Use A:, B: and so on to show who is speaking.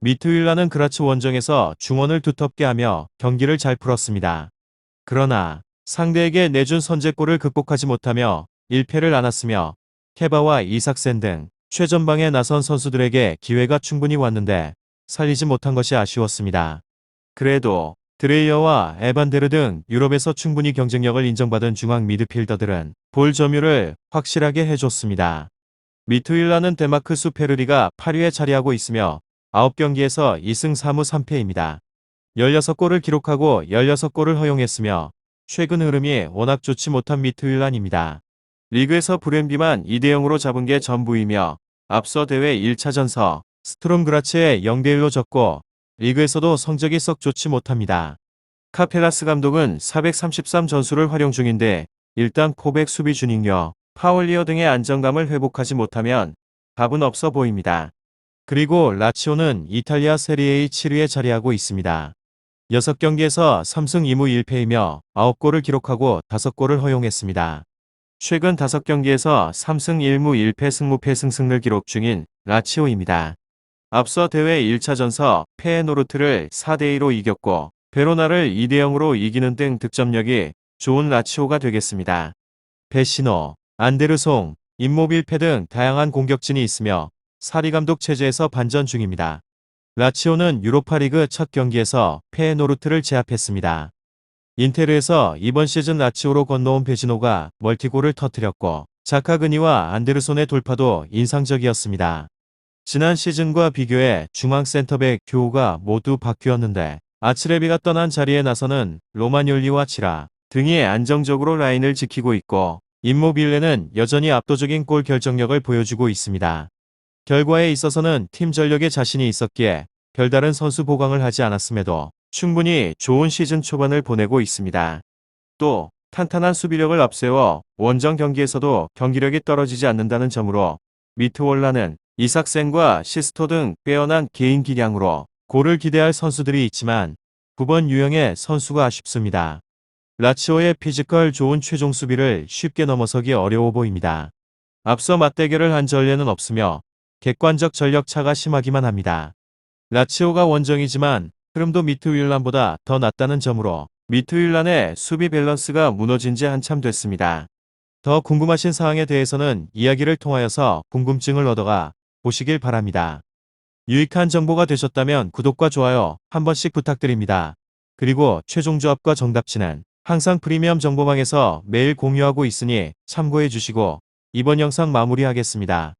A: 미트윌라는 그라츠 원정에서 중원을 두텁게 하며 경기를 잘 풀었습니다. 그러나 상대에게 내준 선제골을 극복하지 못하며 1패를 안았으며 케바와 이삭센 등 최전방에 나선 선수들에게 기회가 충분히 왔는데 살리지 못한 것이 아쉬웠습니다. 그래도 드레이어와 에반데르 등 유럽에서 충분히 경쟁력을 인정받은 중앙 미드필더들은 볼 점유를 확실하게 해줬습니다. 미트윌라는 데마크 수페르리가 8위에 자리하고 있으며 9경기에서 2승 3무 3패입니다. 16골을 기록하고 16골을 허용했으며 최근 흐름이 워낙 좋지 못한 미트윌란입니다. 리그에서 브랜비만 2대0으로 잡은 게 전부이며 앞서 대회 1차전서 스트롬그라츠에 0대1로 졌고 리그에서도 성적이 썩 좋지 못합니다. 카펠라스 감독은 433 전술을 활용 중인데 일단 포백 수비 준익력, 파울리어 등의 안정감을 회복하지 못하면 답은 없어 보입니다. 그리고 라치오는 이탈리아 세리에의 7위에 자리하고 있습니다. 6경기에서 3승 2무 1패이며 9골을 기록하고 5골을 허용했습니다. 최근 5경기에서 3승 1무 1패 승무패 승승을 기록 중인 라치오입니다. 앞서 대회 1차전서 페에노르트를 4대2로 이겼고 베로나를 2대0으로 이기는 등 득점력이 좋은 라치오가 되겠습니다. 베시노, 안데르송, 임모빌페 등 다양한 공격진이 있으며 사리 감독 체제에서 반전 중입니다. 라치오는 유로파리그 첫 경기에서 페에노르트를 제압했습니다. 인테르에서 이번 시즌 라치오로 건너온 베지노가 멀티골을 터뜨렸고 자카그니와 안데르손의 돌파도 인상적이었습니다. 지난 시즌과 비교해 중앙 센터백 듀오가 모두 바뀌었는데 아츠레비가 떠난 자리에 나서는 로마뇰리와 치라 등이 안정적으로 라인을 지키고 있고 임모빌레는 여전히 압도적인 골 결정력을 보여주고 있습니다. 결과에 있어서는 팀 전력에 자신이 있었기에 별다른 선수 보강을 하지 않았음에도 충분히 좋은 시즌 초반을 보내고 있습니다. 또 탄탄한 수비력을 앞세워 원정 경기에서도 경기력이 떨어지지 않는다는 점으로 미트월라는 이삭센과 시스토 등 빼어난 개인 기량으로 골을 기대할 선수들이 있지만 9번 유형의 선수가 아쉽습니다. 라치오의 피지컬 좋은 최종 수비를 쉽게 넘어서기 어려워 보입니다. 앞서 맞대결을 한 전례는 없으며 객관적 전력 차가 심하기만 합니다. 라치오가 원정이지만 흐름도 미트윌란보다 더 낫다는 점으로 미트윌란의 수비 밸런스가 무너진 지 한참 됐습니다. 더 궁금하신 사항에 대해서는 이야기를 통하여서 궁금증을 얻어가 보시길 바랍니다. 유익한 정보가 되셨다면 구독과 좋아요 한 번씩 부탁드립니다. 그리고 최종 조합과 정답치는 항상 프리미엄 정보방에서 매일 공유하고 있으니 참고해 주시고 이번 영상 마무리하겠습니다.